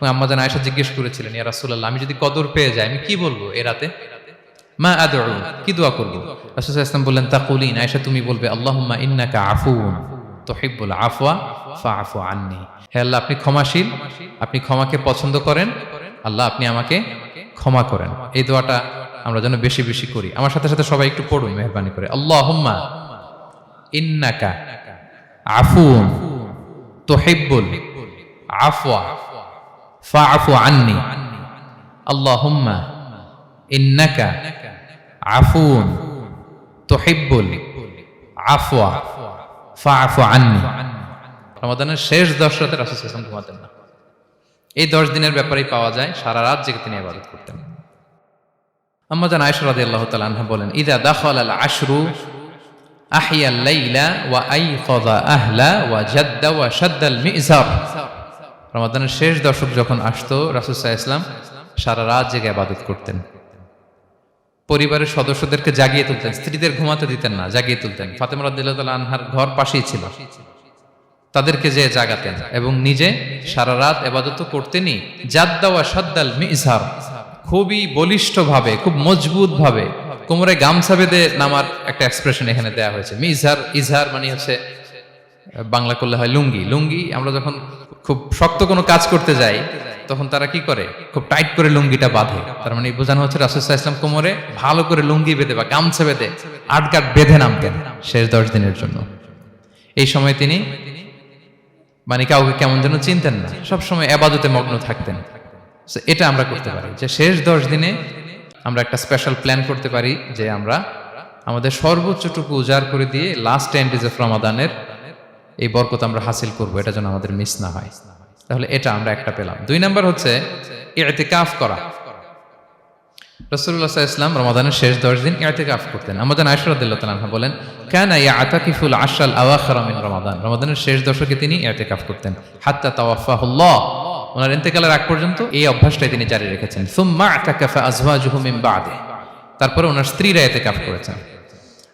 এবং আম্মা জান আয়েশা জিজ্ঞেস করেছিলেন, ইয়া রাসূলুল্লাহ, আমি যদি কদর পেয়ে যাই, আমি কি বলব এ রাতে? মা আদউ, কি দোয়া করব? রাসূল ইসলাম বললেন, তাকুলিন, আয়েশা তুমি বলবে, আল্লাহুম্মা ইন্নাকা আফুন তুহিব্বুল আফওয়া, ফাআফু আন্নি। হে আল্লাহ, আপনি ক্ষমাশীল, আপনি ক্ষমাকে পছন্দ করেন। আল্লাহ, আপনি আমাকে ক্ষমা করেন। এই দোয়াটা আমরা যেন বেশি বেশি করি। আমার সাথে সাথে সবাই একটু পড়ুন, মেহরবানি করে। আল্লাহুম্মা ইন্নাকা আফুন তুহিব্বুল আফওয়া ফাআফু আন্নি। আল্লাহুম্মা ইন্নাকা আফুন তুহিব্বুল আফওয়া। ফাআফু আন্নি। রমাদানের শেষ দশ রাতে রাসূল ওয়াসাল্লাম ঘুমাতেন না। এই দশ দিনের ব্যাপারেই পাওয়া যায় সারা রাত জেগে তিনি ইবাদত করতেন। আম্মা জান আয়েশা রাদিয়াল্লাহু তাআলা আনহা বলেন, ইদা দাখাল আল আশরু আহিয়া লাইলা ওয়া আইকাযা আহলা ওয়া জাদ্দা ওয়া শাদ্দা আল মিজার। রমাদানের শেষ দশক যখন আসতো, রাসূল ইসলাম সারা রাত জেগে ইবাদত করতেন। পরিবারের সদস্যদেরকে জাগিয়ে তুলতেন, স্ত্রীদের ঘুমাতে দিতেন না, জাগিয়ে তুলতেন। ফাতেমা রাদিয়াল্লাহু আনহার ঘর পাশেই ছিল। তাদেরকে যে জাগাতেন এবং নিজে সারা রাত এবাদত করতেনই। জাদ্দা ওয়া সাদ্দাল মিজহার খুবই বলিষ্ঠভাবে, খুব মজবুত ভাবে কোমরে গামছা বেঁধে নামার একটা এক্সপ্রেশন এখানে দেয়া হয়েছে। মিজহার ইজহার মানে হচ্ছে, বাংলা করলে হয় লুঙ্গি। লুঙ্গি আমরা যখন খুব শক্ত কোনো কাজ করতে যাই তখন তারা কি করে? খুব টাইট করে লুঙ্গিটা বাঁধে। তার মানে বোঝানো হচ্ছে রাসুসাহ ইসলাম কোমরে ভালো করে লুঙ্গি বেঁধে বা গামছা বেঁধে আটগাট বেঁধে নামতেন শেষ দশ দিনের জন্য। এই সময় তিনি মানে কাউকে কেমন যেন চিনতেন না। সবসময় আবাদতে মগ্ন থাকতেন। এটা আমরা করতে পারি যে শেষ দশ দিনে আমরা একটা স্পেশাল প্ল্যান করতে পারি যে আমরা আমাদের সর্বোচ্চটুকু উজাড় করে দিয়ে লাস্ট টেন ডেজ অফ রমাদানের এই বরকত আমরা হাসিল করব, এটা যেন আমাদের মিস না হয়। তাহলে এটা আমরা একটা পেলাম। দুই নাম্বার হচ্ছে ইতিকাফ করা। রসুল্লাহ ইসলাম রমাদানের শেষ দশ দিন ইতিকাফ করতেন। আমাদের আয়সরাদিল্লাহ তালাহা বলেন, কেন ইয়া আতাকিফুল আশাল আওয়াখরামিন রমাদান। রমাদানের শেষ দশকে তিনি ইতিকাফ করতেন। হাত্তা তাওয়াফাহুল্লাহ। ওনার ইন্তেকালের আগ পর্যন্ত এই অভ্যাসটাই তিনি জারি রেখেছেন। সুম্মা আতাকাফা আজওয়াজুহু মিন বাদে। তারপরে ওনার স্ত্রীরা ইতিকাফ করেছেন।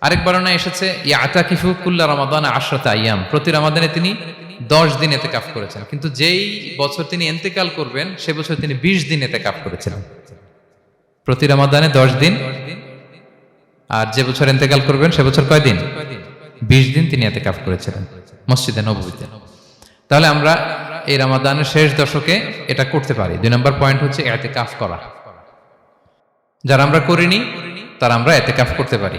আরেক বর্ণনা এসেছে ইয়া আইয়াম। প্রতি রমাদানে তিনি দশ দিন এতেকাফ করেছেন। কিন্তু যেই বছর তিনি এন্তেকাল করবেন, সে বছর তিনি বিশ দিন এতেকাফ করেছিলেন। প্রতি রমাদানে দশ দিন। আর যে বছর এন্তেকাল করবেন, সে বছর কয় দিন? বিশ দিন তিনি এতেকাফ করেছিলেন মসজিদে নবীতে তাহলে আমরা এই রমাদানের শেষ দশকে এটা করতে পারি। দুই নম্বর পয়েন্ট হচ্ছে এতেকাফ করা। যারা আমরা করিনি, তারা আমরা এতেকাফ করতে পারি।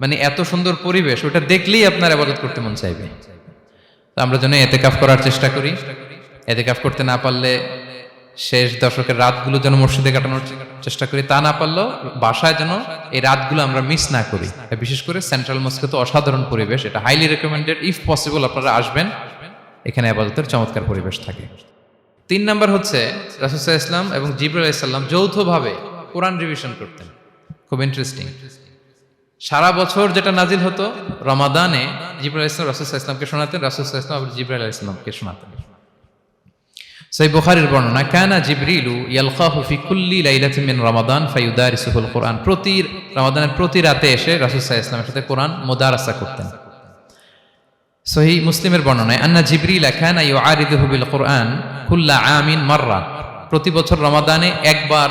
মানে এত সুন্দর পরিবেশ, ওটা দেখলেই আপনার আবাদত করতে মন চাইবে। আমরা যেন এতেকাফ করার চেষ্টা করি। এতেকাফ করতে না পারলে শেষ দশকের রাতগুলো যেন মসজিদে কাটানোর চেষ্টা করি, তা না পারলেও বাসায় যেন এই রাতগুলো আমরা মিস না করি। বিশেষ করে সেন্ট্রাল মস্কে তো অসাধারণ পরিবেশ, এটা হাইলি রেকমেন্ডেড ইফ পসিবল আপনারা আসবেন, এখানে আবাদতের চমৎকার পরিবেশ থাকে। তিন নাম্বার হচ্ছে রাসুসাহ ইসলাম এবং জিবরুল ইসলাম যৌথভাবে কোরআন রিভিশন করতেন। খুব ইন্টারেস্টিং সারা বছর যেটা নাজিল হতো, রমাদানে জিবরুল ইসলাম রাসুসাহ ইসলামকে শোনাতেন রাসুসাহ ইসলাম আবার জিবরুল ইসলামকে শোনাতেন। সেই বুখারীর বর্ণনা, কানা জিবরিলু ইয়ালকাহু ফি কুল্লি লাইলাতিন মিন রমাদান ফায়ুদারিসুহুল কোরআন। প্রতি রমাদানের প্রতি রাতে এসে রাসূল সাল্লাল্লাহু আলাইহি ওয়াসাল্লামের সাথে কোরআন মুদারাসা করতেন। সহি মুসলিমের বর্ণনায়, আন্না জিবরিল কানা ইউআরিদুহু বিল কোরআন কুল্লা আমিন মাররা। প্রতি বছর রমাদানে একবার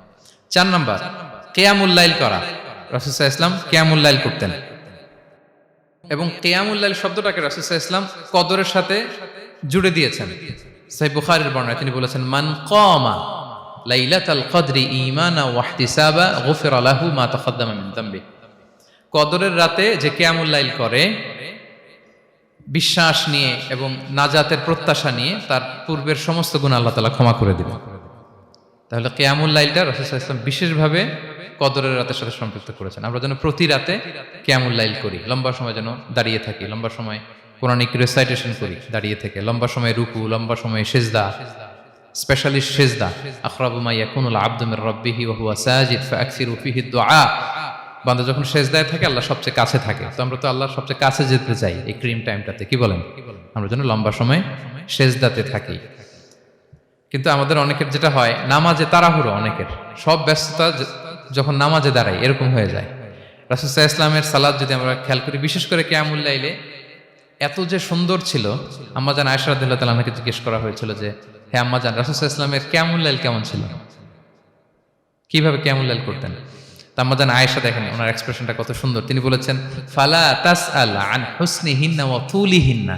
চার নাম্বার কেয়ামুল্লাইল করা। রাসুসাহ ইসলাম কেয়ামুল্লাইল করতেন। এবং কেয়ামুল্লাইল শব্দটাকে রাসুসাহ ইসলাম কদরের সাথে জুড়ে দিয়েছেন। সাই বুখারের বর্ণায় তিনি বলেছেন, মান কমা লাইলাতাল কদরি ঈমানা ওয়া ইহতিসাবা, গুফিরা লাহু মা তাকাদ্দামা মিন যামবি কদরের রাতে যে কিয়ামুল লাইল করে, বিশ্বাস নিয়ে এবং নাজাতের প্রত্যাশা নিয়ে তার পূর্বের সমস্ত গুণ আল্লাহ তালা ক্ষমা করে দিবেন। তাহলে কেয়ামুল লাইলটা রসুল ইসলাম বিশেষভাবে কদরের রাতের সাথে সম্পৃক্ত করেছেন। আমরা যেন প্রতি রাতে কেয়ামুল লাইল করি, লম্বা সময় যেন দাঁড়িয়ে থাকি, লম্বা সময় কোরআনিক রেসাইটেশন করি, দাঁড়িয়ে থেকে, লম্বা সময় রুকু, লম্বা সময় সেজদা স্পেশালি সেজদা, আখরাবু মা ইয়াকুনুল আবদু মির রাব্বিহি ওয়া হুয়া সাজিদ ফাআকসিরু ফিহি দুআ। বান্দা যখন সেজদায় থাকে, আল্লাহ সবচেয়ে কাছে থাকে। তো আমরা তো আল্লাহর সবচেয়ে কাছে যেতে চাই এই ক্রিম টাইমটাতে, কি বলেন? আমরা যেন লম্বা সময় সেজদাতে থাকি। কিন্তু আমাদের অনেকের যেটা হয়, নামাজে তাড়াহুড়ো অনেকের। সব ব্যস্ততা যখন নামাজে দাঁড়াই এরকম হয়ে যায়। রাসুসাহ ইসলামের সালাদ যদি আমরা খেয়াল করি, বিশেষ করে কেয়ামুল্লাইলে এত যে সুন্দর ছিল আম্মাজান আয়সারদুল্লাহ তালাকে জিজ্ঞেস করা হয়েছিল যে হ্যাঁ আম্মাজান রাসুসাহ ইসলামের কেয়ামুল্লাইল কেমন ছিল? কীভাবে কেয়ামুল্লাইল করতেন? তা আম্মাজান আয়েশা দেখেন, ওনার এক্সপ্রেশনটা কত সুন্দর। তিনি বলেছেন, ফালা তাস আল আন হুসনি হিন্না ও তুলি হিন্না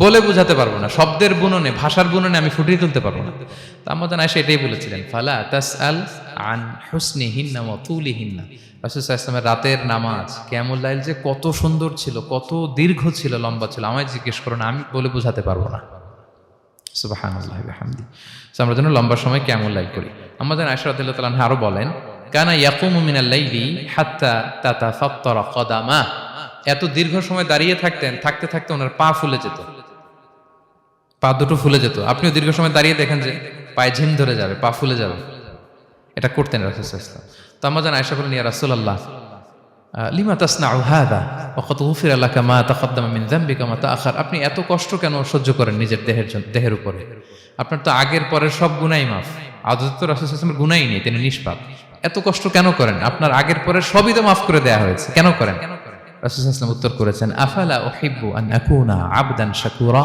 বলে বোঝাতে পারব না, শব্দের বুননে, ভাষার বুননে আমি ফুটিয়ে তুলতে পারব না। তা আমাদের আয়সা এটাই বলেছিলেন, ফালা তাস আল আন হুসনি হিন্না ও তুলি হিন্না ইসলামের রাতের নামাজ কেমুল্লাইল যে কত সুন্দর ছিল, কত দীর্ঘ ছিল, লম্বা ছিল। আমায় জিজ্ঞেস করো না, আমি বলে বোঝাতে পারব না। হামদি আমরা যেন লম্বা সময় লাইল করি। আমাদের আশরাদুল্লাহ তালাহ আরও বলেন, কানা ইয়াকুমু মিনাল লাইলি হাত্তা তাতা ফাত্তারা কদামা। এত দীর্ঘ সময় দাঁড়িয়ে থাকতেন, থাকতে থাকতে ওনার পা ফুলে যেত। পা দুটো ফুলে যেত। আপনিও দীর্ঘ সময় দাঁড়িয়ে দেখেন যে পায়ে ঝিম ধরে যাবে, পা ফুলে যাবে। এটা করতেন রাসুল ইসলাম তো আমরা যেন আয়সা বলেন, ইয়া রাসূলুল্লাহ, লিমা তাসনাউ হাদা ওয়াকাদ গুফিরা লাকা মা তাকাদ্দামা মিন যামবিকা মা তাআখার? আপনি এত কষ্ট কেন সহ্য করেন নিজের দেহের জন্য, দেহের উপরে? আপনার তো আগের পরের সব গুনাই মাফ। আদত তো রাসূল গুনাই নেই, তিনি নিষ্পাপ। এত কষ্ট কেন করেন? আপনার আগের পরের সবই তো মাফ করে দেয়া হয়েছে, কেন করেন? রাসূল সাল্লাল্লাহু উত্তর করেছেন, আফালা উহিব্বু আন আকুনা আবদান শাকুরা?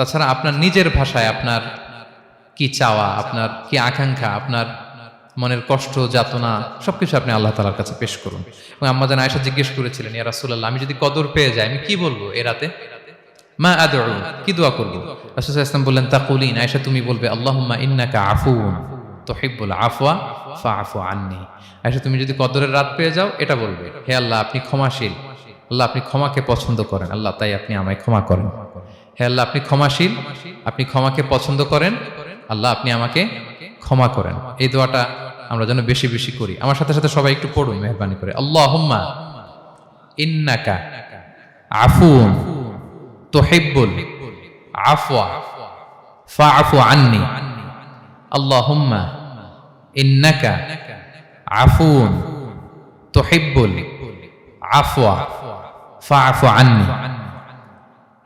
তাছাড়া আপনার নিজের ভাষায় আপনার কি চাওয়া, আপনার কি আকাঙ্ক্ষা, আপনার মনের কষ্ট, যাতনা, সবকিছু আপনি আল্লাহ তালার কাছে পেশ করুন। এবং আম্মাজান আয়সা জিজ্ঞেস করেছিলেন, ইয়া রাসূলুল্লাহ, আমি যদি কদর পেয়ে যাই, আমি কি বলব এ রাতে? মা আদউ, কি দোয়া করব? রাসূল ইসলাম বললেন, তাকুলিন আয়সা তুমি বলবে, আল্লাহুম্মা ইন্নাকা আফুন তুহিব্বুল আফওয়া ফাআফু আন্নি। আয়সা তুমি যদি কদরের রাত পেয়ে যাও, এটা বলবে, হে আল্লাহ, আপনি ক্ষমাশীল। আল্লাহ, আপনি ক্ষমাকে পছন্দ করেন। আল্লাহ, তাই আপনি আমায় ক্ষমা করেন। হে আল্লাহ, আপনি ক্ষমাশীল। আপনি ক্ষমাকে পছন্দ করেন। আল্লাহ, আপনি আমাকে ক্ষমা করেন। এই দোয়াটা আমরা যেন বেশি বেশি করি। আমার সাথে সাথে সবাই একটু পড়ুন, মেহরবানি করে। আল্লাহ ইন্নাকা আফুন তুহিব্বুল আফওয়া ফাআফু আন্নি। আল্লাহুম্মা ইন্নাকা আফুন তুহিব্বুল আফওয়া ফাআফু আন্নি।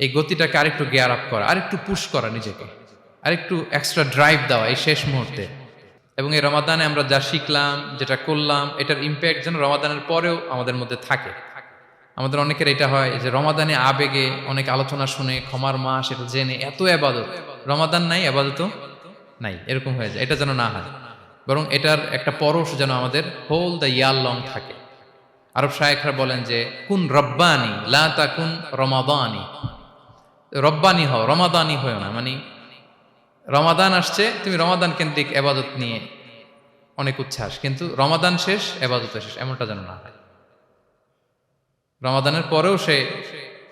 এই গতিটাকে আরেকটু গেয়ার আপ করা, আরেকটু পুশ করা নিজেকে, আরেকটু এক্সট্রা ড্রাইভ দেওয়া এই শেষ মুহূর্তে। এবং এই রমাদানে আমরা যা শিখলাম, যেটা করলাম, এটার ইম্প্যাক্ট যেন রমাদানের পরেও আমাদের মধ্যে থাকে। আমাদের অনেকের এটা হয় যে রমাদানে আবেগে অনেক আলোচনা শুনে, ক্ষমার মাস এটা জেনে এত আবাদত। রমাদান নাই আবাদতও নাই, এরকম হয়ে যায়, এটা যেন না হয়। বরং এটার একটা পরশ যেন আমাদের হোল দ্য ইয়ার লং থাকে। আরব শায়েখরা বলেন যে, কুন রব্বানি, লা তাকুন রমাদানি। রব্বানি হও, রমাদানি হও না মানে রমাদান আসছে, তুমি রমাদান কেন্দ্রিক এবাদত নিয়ে অনেক উচ্ছ্বাস, কিন্তু রমাদান শেষ, এবাদত শেষ, এমনটা যেন না হয়। রমাদানের পরেও সে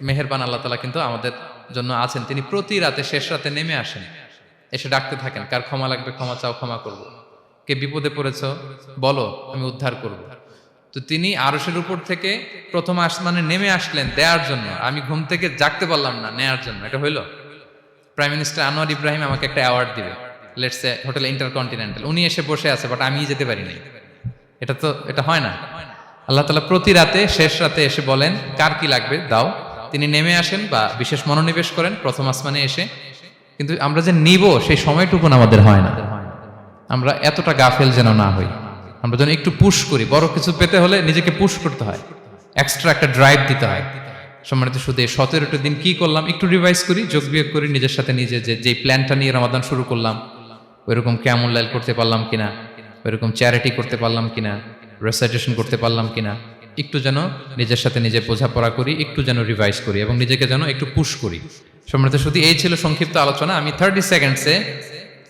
মেহেরবান আল্লাহ তালা কিন্তু আমাদের জন্য আছেন, তিনি প্রতি রাতে, শেষ রাতে নেমে আসেন, এসে ডাকতে থাকেন, কার ক্ষমা লাগবে ক্ষমা চাও, ক্ষমা করব। কে বিপদে পড়েছ, বলো, আমি উদ্ধার করব। তো তিনি আরসের উপর থেকে প্রথম আসমানে নেমে আসলেন দেওয়ার জন্য। আমি ঘুম থেকে জাগতে পারলাম না নেয়ার জন্য। এটা হইল? প্রাইম মিনিস্টার আনোয়ার ইব্রাহিম আমাকে একটা অ্যাওয়ার্ড দিবে। লেটস এ হোটেল ইন্টারকন্টিনেন্টাল উনি এসে বসে আছে বাট আমি যেতে পারি নাই। এটা তো, এটা হয় না। আল্লাহ তালা প্রতি রাতে, শেষ রাতে এসে বলেন, কার কি লাগবে? দাও। তিনি নেমে আসেন বা বিশেষ মনোনিবেশ করেন প্রথম আসমানে এসে। কিন্তু আমরা যে নিব, সেই সময়টুকুন আমাদের হয় না। আমরা এতটা গাফেল যেন না হই। আমরা যেন একটু পুশ করি। বড় কিছু পেতে হলে নিজেকে পুশ করতে হয়। এক্সট্রা একটা ড্রাইভ দিতে হয়। সম্মানিত শুধু এই সতেরোটা দিন কি করলাম? একটু রিভাইজ করি, যোগ বিয়োগ করি, নিজের সাথে নিজে যে যে প্ল্যানটা নিয়ে রমাদান শুরু করলাম, ওইরকম কেমন লাইল করতে পারলাম কিনা? ওইরকম চ্যারিটি করতে পারলাম কিনা? রেসাইটেশন করতে পারলাম কিনা? একটু যেন নিজের সাথে নিজে বোঝাপড়া করি, একটু যেন রিভাইজ করি এবং নিজেকে যেন একটু পুশ করি। সম্মানিত শুধু এই ছিল সংক্ষিপ্ত আলোচনা। আমি থার্টি সেকেন্ডসে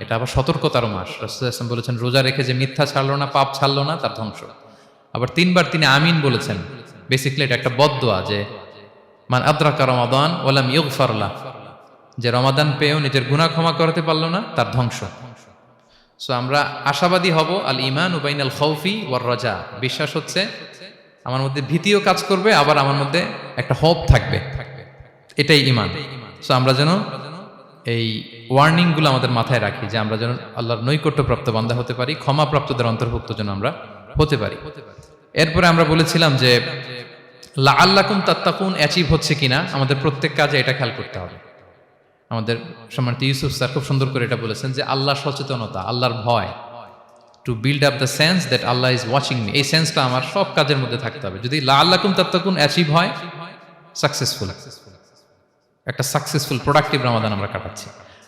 এটা আবার সতর্কতার মাস। রসুল আসলাম বলেছেন, রোজা রেখে যে মিথ্যা ছাড়লো না, পাপ ছাড়লো না, তার ধ্বংস। আবার তিনবার তিনি আমিন বলেছেন। বেসিক্যালি এটা একটা বদোয়া যে, মান আদ্রাকা রমাদান ওলাম ইউগফারলা যে রমাদান পেয়েও নিজের গুনাহ ক্ষমা করতে পারল না, তার ধ্বংস। সো আমরা আশাবাদী হব, আল ইমান উবাইন আল খৌফি ওয়ার রাজা। বিশ্বাস হচ্ছে, আমার মধ্যে ভীতিও কাজ করবে, আবার আমার মধ্যে একটা হোপ থাকবে। এটাই ইমান সো আমরা যেন এই ওয়ার্নিংগুলো আমাদের মাথায় রাখি যে আমরা যেন আল্লাহর নৈকট্যপ্রাপ্ত বান্দা হতে পারি, ক্ষমাপ্রাপ্তদের অন্তর্ভুক্ত যেন আমরা হতে পারি। এরপরে আমরা বলেছিলাম যে লা আল্লাকুম তাত্তাকুন অ্যাচিভ হচ্ছে কিনা, আমাদের প্রত্যেক কাজে এটা খেয়াল করতে হবে। আমাদের সম্মানিত ইউসুফ স্যার খুব সুন্দর করে এটা বলেছেন যে, আল্লাহর সচেতনতা, আল্লাহর ভয় to build up the sense that Allah is watching me এই সেন্সটা আমার সব কাজের মধ্যে থাকতে হবে। যদি লা আল্লাকুম তাত্তাকুন অ্যাচিভ হয় সাকসেসফুল একটা সাকসেসফুল প্রোডাক্টিভ রামাদান আমরা কাটাচ্ছি।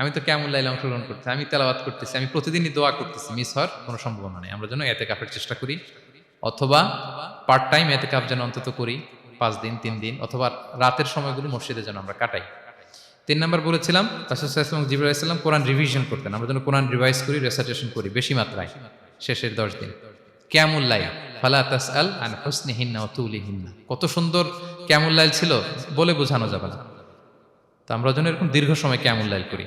আমি তো কেমন লাইলে অংশগ্রহণ করতেছি? আমি তেলাবাদ করতেছি, আমি প্রতিদিনই দোয়া করতেছি, মিস হওয়ার কোনো সম্ভাবনা নেই। আমরা যেন এতে কাপের চেষ্টা করি, অথবা পার্ট টাইম এতে কাপ যেন অন্তত করি, পাঁচ দিন, তিন দিন, অথবা রাতের সময়গুলো মসজিদে যেন আমরা কাটাই। তিন নম্বর বলেছিলাম রাসুসাল্লাম জিবুল ইসলাম কোরআন রিভিশন করতেন। আমরা যেন কোরআন রিভাইজ করি রেসার্টেশন করি, বেশি মাত্রায়, শেষের দশ দিন। ক্যামুল্লাই ফালা তাস আল আন হোসনি হিন্না ও তুলি হিন্না কত সুন্দর ক্যামুল্লাইল ছিল, বলে বোঝানো যাবে না। তো আমরা যেন এরকম দীর্ঘ সময় ক্যামুল্লাইল করি।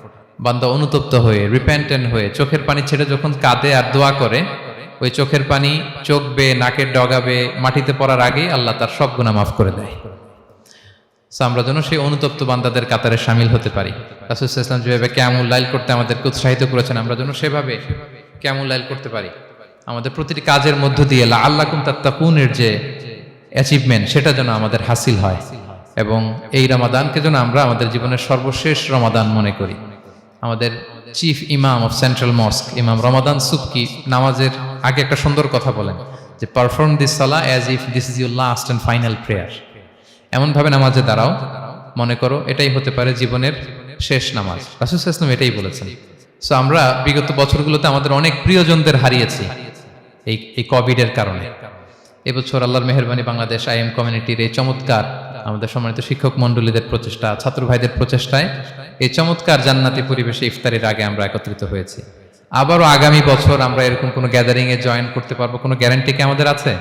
বান্দা অনুতপ্ত হয়ে রিপেন্টেন্ট হয়ে, চোখের পানি ছেড়ে যখন কাঁদে আর দোয়া করে, ওই চোখের পানি চোখ নাকের ডগাবে, মাটিতে পড়ার আগেই আল্লাহ তার সব গুণা মাফ করে দেয়। আমরা যেন সেই অনুতপ্ত বান্দাদের কাতারে সামিল হতে পারি। রাসুল ইসলাম যেভাবে ক্যামুল লাইল করতে আমাদেরকে উৎসাহিত করেছেন, আমরা যেন সেভাবে ক্যামুল লাইল করতে পারি। আমাদের প্রতিটি কাজের মধ্য দিয়ে লা আল্লাকুম তাত্তাকুনের যে অ্যাচিভমেন্ট সেটা যেন আমাদের হাসিল হয়। এবং এই রমাদানকে যেন আমরা আমাদের জীবনের সর্বশেষ রমাদান মনে করি। আমাদের চিফ ইমাম অফ সেন্ট্রাল মস্ক ইমাম রমাদান সুবকি নামাজের আগে একটা সুন্দর কথা বলেন যে perform this salah as if this is your last and final prayer এমনভাবে নামাজে দাঁড়াও, মনে করো এটাই হতে পারে জীবনের শেষ নামাজ। রাসুল ইসলাম এটাই বলেছেন। সো আমরা বিগত বছরগুলোতে আমাদের অনেক প্রিয়জনদের হারিয়েছি এই এই কোভিডের কারণে। এবছর আল্লাহর মেহরবানি বাংলাদেশ আইএম কমিউনিটির এই চমৎকার আমাদের সম্মানিত শিক্ষক মণ্ডলীদের প্রচেষ্টা, ছাত্র ভাইদের প্রচেষ্টায় এই চমৎকার জান্নাতি পরিবেশে ইফতারের আগে আমরা একত্রিত হয়েছি। আবারও আগামী বছর আমরা এরকম কোনো গ্যাদারিং এ জয়েন করতে পারব? কোনো গ্যারান্টি কি আমাদের আছে?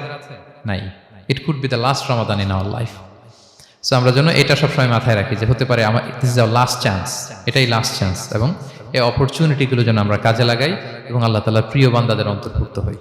নাই। It could be the last Ramadan in our life so আমরা যেন এটা সবসময় মাথায় রাখি যে হতে পারে আমার this is our last chance এটাই লাস্ট চান্স এবং এই অপরচুনিটিগুলো যেন আমরা কাজে লাগাই এবং আল্লাহ তালার প্রিয় বান্দাদের অন্তর্ভুক্ত হই।